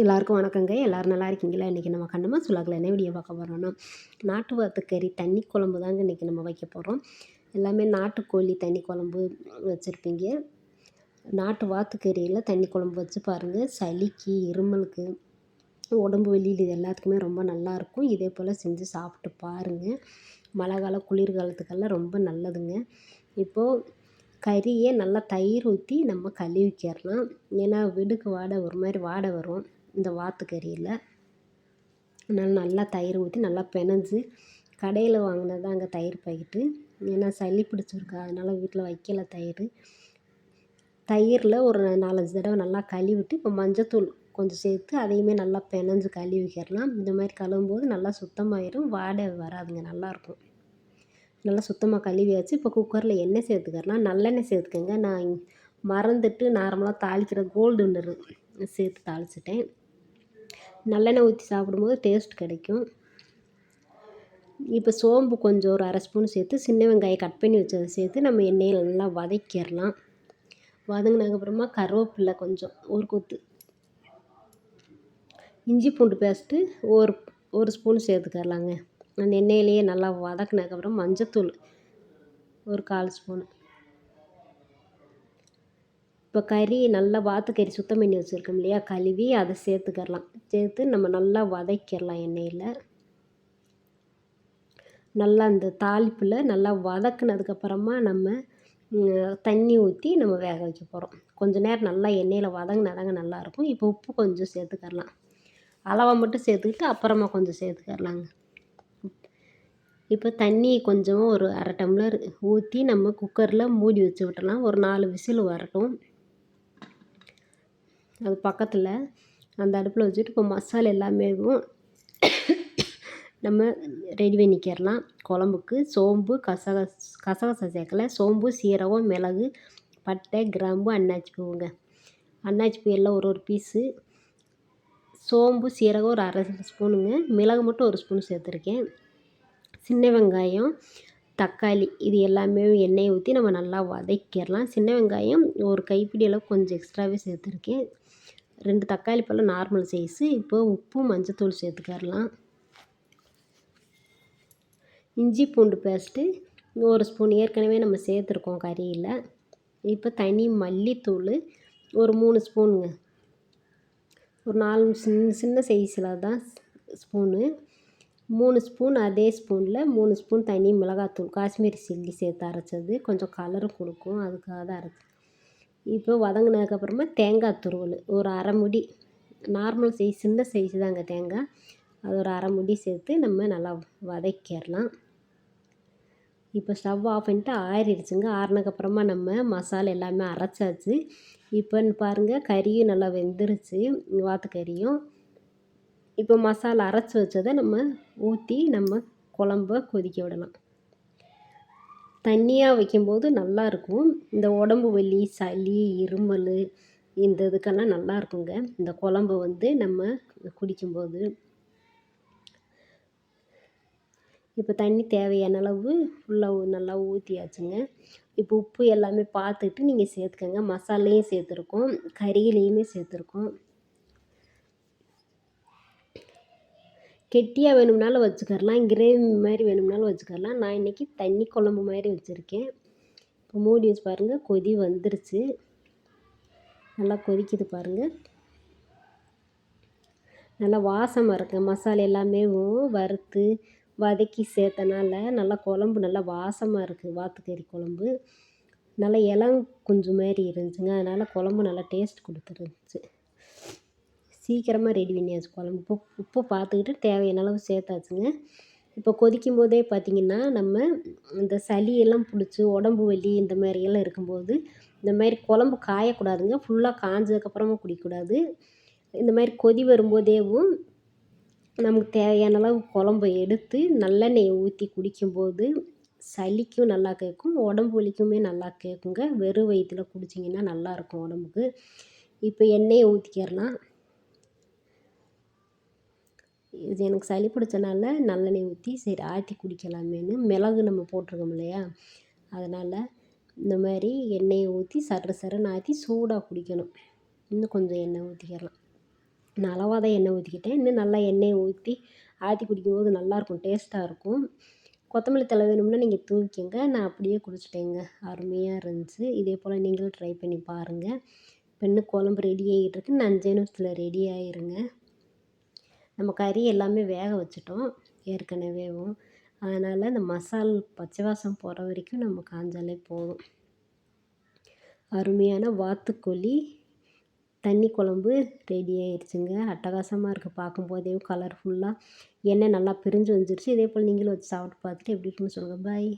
எல்லாருக்கும் வணக்கங்க. எல்லோரும் நல்லா இருக்கீங்களா? இன்றைக்கி நம்ம கண்ணமாக சுலாக்கில் என்ன வீடியோ பார்க்க போகிறோன்னா நாட்டு வாத்து கறி தண்ணி குழம்பு தாங்க இன்றைக்கி நம்ம வைக்க போகிறோம் எல்லாமே நாட்டுக்கோழி தண்ணி குழம்பு வச்சுருப்பீங்க. நாட்டு வாத்துக்கறியில் தண்ணி குழம்பு வச்சு பாருங்கள் சளிக்கு இருமலுக்கு உடம்பு வெளியில் இது எல்லாத்துக்குமே ரொம்ப நல்லாயிருக்கும் இதே போல் செஞ்சு சாப்பிட்டு பாருங்கள் மழை காலம் குளிர்காலத்துக்கெல்லாம் ரொம்ப நல்லதுங்க. இப்போது கறியை நல்லா தயிர் ஊற்றி நம்ம கழுவிக்கிறலாம் ஏன்னா விடுக்கு வாடை ஒரு மாதிரி வாடை வரும். இந்த வாத்துக்கறியில். அதனால் நல்லா தயிர் ஊற்றி நல்லா பெனஞ்சு கடையில் வாங்கினது தாங்க தயிர் பாக்கெட்டு. ஏன்னா சளி பிடிச்சிருக்கா. அதனால் வீட்டில் வைக்கல தயிர். தயிரில் ஒரு நாலஞ்சு தடவை நல்லா கழுவிட்டு இப்போ மஞ்சத்தூள் கொஞ்சம் சேர்த்து அதையுமே நல்லா பெனஞ்சு கழுவிக்கிறலாம் இந்த மாதிரி கழுவும்போது நல்லா சுத்தமாயிடும் வாடை வராதுங்க. நல்லாயிருக்கும். நல்லா சுத்தமாக கழுவியாச்சு. இப்போ குக்கரில் எண்ணெய் சேர்த்துக்கிறலாம் நல்லெண்ணெய் சேர்த்துக்கங்க. நான் மறந்துட்டு நார்மலாக தாளிக்கிற கோல்டு சேர்த்து தாளிச்சிட்டேன். நல்லெண்ணெய் ஊற்றி சாப்பிடும்போது டேஸ்ட் கிடைக்கும். இப்போ சோம்பு கொஞ்சம் ஒரு அரை ஸ்பூன் சேர்த்து சின்ன வெங்காயம் கட் பண்ணி வச்சதை சேர்த்து நம்ம எண்ணெயில் நல்லா வதக்கிடலாம். வதங்கினதுக்கப்புறமா கருவேப்பில்லை கொஞ்சம் ஒரு கொத்து. இஞ்சி பூண்டு பேஸ்ட்டு ஒரு ஒரு ஸ்பூன் சேர்த்துக்கலாங்க. அந்த எண்ணெயிலேயே நல்லா வதக்குனதுக்கப்புறம் மஞ்சத்தூள் ஒரு கால் ஸ்பூன் இப்போ கறி நல்லா வாத்துக்கறி சுத்தம் பண்ணி வச்சுருக்கோம் இல்லையா? கழுவி அதை சேர்த்துக்கரலாம் சேர்த்து நம்ம நல்லா வதக்கிடலாம் எண்ணெயில். நல்லா அந்த தாளிப்பில் நல்லா வதக்குனதுக்கப்புறமா நம்ம தண்ணி ஊற்றி நம்ம வேக வைக்க போகிறோம் கொஞ்சம் நேரம் நல்லா எண்ணெயில் வதங்கினா தாங்க நல்லாயிருக்கும். இப்போ உப்பு கொஞ்சம் சேர்த்துக்கரலாம் அளவை மட்டும் சேர்த்துக்கிட்டு அப்புறமா கொஞ்சம் சேர்த்துக்கரலாங்க இப்போ தண்ணி கொஞ்சம் ஒரு அரை டம்ளர் ஊற்றி நம்ம குக்கரில் மூடி வச்சு விட்டுலாம் ஒரு நாலு விசில் வரட்டும். அது பக்கத்தில் அந்த அடுப்பில் வச்சுட்டு இப்போ மசாலா எல்லாமே நம்ம ரெடி பண்ணிக்கிறலாம் குழம்புக்கு சோம்பு கசகஸ் கசகசா சேர்க்கல. சோம்பு சீரகம் மிளகு பட்டை கிராம்பு அன்னாச்சி பூவுங்க. அன்னாச்சி பூ எல்லாம் ஒரு ஒரு பீஸு சோம்பு சீரகம் ஒரு அரை ஸ்பூனுங்க. மிளகு மட்டும் ஒரு ஸ்பூன் சேர்த்துருக்கேன். சின்ன வெங்காயம் தக்காளி இது எல்லாமே எண்ணெயை ஊற்றி நம்ம நல்லா வதக்கிடலாம். சின்ன வெங்காயம் ஒரு கைப்பிடி அளவு கொஞ்சம் எக்ஸ்ட்ராவே சேர்த்துருக்கேன். ரெண்டு தக்காளி பழம் நார்மல் சைஸு இப்போ உப்பு மஞ்சத்தூள் சேர்த்துக்கரலாம் இஞ்சி பூண்டு பேஸ்ட்டு ஒரு ஸ்பூன் ஏற்கனவே நம்ம சேர்த்துருக்கோம் கறியில். இப்போ தனி மல்லித்தூள் ஒரு மூணு ஸ்பூனுங்க ஒரு நாலு சின்ன சின்ன சைஸில் தான் ஸ்பூனு மூணு ஸ்பூன் அதே ஸ்பூனில் மூணு ஸ்பூன் தனி மிளகாத்தூள் காஷ்மீரி சில்லி சேர்த்து அரைச்சது. கொஞ்சம் கலரும் கொடுக்கும் அதுக்காக தான் அரைச்சேன். இப்போ வதங்கினதுக்கப்புறமா தேங்காய் துருவல் ஒரு அரை முடி. நார்மல் சைஸ் சின்ன சைஸ் தாங்க தேங்காய். அது ஒரு அரை முடி சேர்த்து நம்ம நல்லா வதக்கிடலாம். இப்போ ஸ்டவ் ஆஃப் பண்ணிட்டு ஆறிடுச்சுங்க. ஆறினதுக்கப்புறமா நம்ம மசாலா எல்லாமே அரைச்சாச்சு. இப்போன்னு பாருங்கள் கறியும் நல்லா வெந்துருச்சு. வாத்து கறியும். இப்போ மசாலா அரைச்சி வச்சதை நம்ம ஊற்றி நம்ம குழம்ப கொதிக்க விடலாம். தண்ணியாக வைக்கும்போது நல்லாயிருக்கும் இந்த உடம்பு வலி சளி இருமல் இந்த இதுக்கெல்லாம் நல்லா இருக்குங்க. இந்த குழம்பு வந்து நம்ம குடிக்கும்போது. இப்போ தண்ணி தேவையான அளவு ஃபுல்லாக நல்லா ஊற்றியாச்சுங்க இப்போ உப்பு எல்லாமே பார்த்துட்டு நீங்கள் சேர்த்துக்கங்க. மசாலையும் சேர்த்துருக்கோம். கறியிலையுமே சேர்த்துருக்கோம். கெட்டியாக வேணும்னாலும் வச்சுக்கரலாம் கிரேவி மாதிரி வேணும்னாலும் வச்சுக்கரலாம் நான் இன்றைக்கி தண்ணி குழம்பு மாதிரி வச்சுருக்கேன். இப்போ மூடி வச்சு பாருங்கள் கொதி வந்துருச்சு. நல்லா கொதிக்குது பாருங்கள் நல்லா வாசமாக இருக்கேன் மசாலா எல்லாமே வறுத்து வதக்கி சேர்த்தனால நல்லா குழம்பு நல்லா வாசமாக இருக்குது வாத்துக்கறி குழம்பு. நல்லா இளம் குஞ்சு மாதிரி இருந்துச்சுங்க. அதனால் குழம்பு நல்லா டேஸ்ட் கொடுத்துருந்துச்சு. சீக்கிரமாக ரெடி பண்ணியாச்சு குழம்பு உப்பு உப்பு பார்த்துக்கிட்டு தேவையான அளவு சேர்த்தாச்சுங்க. இப்போ கொதிக்கும் போதே பார்த்திங்கன்னா நம்ம இந்த சளியெல்லாம் பிடிச்சி உடம்பு வலி இந்த மாதிரியெல்லாம் இருக்கும்போது இந்த மாதிரி குழம்பு காயக்கூடாதுங்க. ஃபுல்லாக காஞ்சதுக்கப்புறமா குடிக்கக்கூடாது. இந்த மாதிரி கொதி வரும்போதேவும் நமக்கு தேவையான அளவு குழம்ப எடுத்து நல்லெண்ணெயை ஊற்றி குடிக்கும்போது சளிக்கும் நல்லா கேட்கும் உடம்பு வலிக்குமே நல்லா கேட்குங்க. வெறும் வயிற்றில் குடிச்சிங்கன்னா நல்லாயிருக்கும் உடம்புக்கு. இப்போ எண்ணெயை ஊற்றிக்கிறலாம் இது எனக்கு சளி பிடிச்சனால நல்லெண்ணெய் ஊற்றி சரி ஆற்றி குடிக்கலாமேன்னு மிளகு நம்ம போட்டிருக்கோம் இல்லையா? அதனால் இந்த மாதிரி எண்ணெயை ஊற்றி சர சரன்னு ஆற்றி சூடாக குடிக்கணும். இன்னும் கொஞ்சம் எண்ணெய் ஊற்றிக்கலாம் நான் அளவாக தான் எண்ணெய் ஊற்றிக்கிட்டேன் இன்னும் நல்லா எண்ணெயை ஊற்றி ஆற்றி குடிக்கும்போது நல்லாயிருக்கும் டேஸ்ட்டாக இருக்கும். கொத்தமல்லி தழை வேணும்னா நீங்கள் தூவிக்கங்க. நான் அப்படியே குடிச்சிட்டேங்க. அருமையாக இருந்துச்சு. இதே போல் நீங்களும் ட்ரை பண்ணி பாருங்கள் இப்போ இன்னும் குழம்பு ரெடி ஆகிட்டு இருக்கு. இன்னும் அஞ்சே நிமிஷத்தில் ரெடி ஆகிருங்க நம்ம கறி எல்லாமே வேக வச்சுட்டோம் ஏற்கனவேவும். அதனால் இந்த மசால் பச்சை வாசம் போகிற வரைக்கும் நம்ம காஞ்சாலே போதும். அருமையான வாத்துக்கோழி தண்ணி குழம்பு ரெடி ஆயிடுச்சுங்க அட்டகாசமாக இருக்குது பார்க்கும்போதே கலர்ஃபுல்லாக எண்ணெய் நல்லா பிரிஞ்சு வந்துருச்சு. இதே போல் நீங்களும் வச்சு சாப்பிட்டு பார்த்துட்டு எப்படி இருக்குன்னு சொல்லுங்கள் பாய்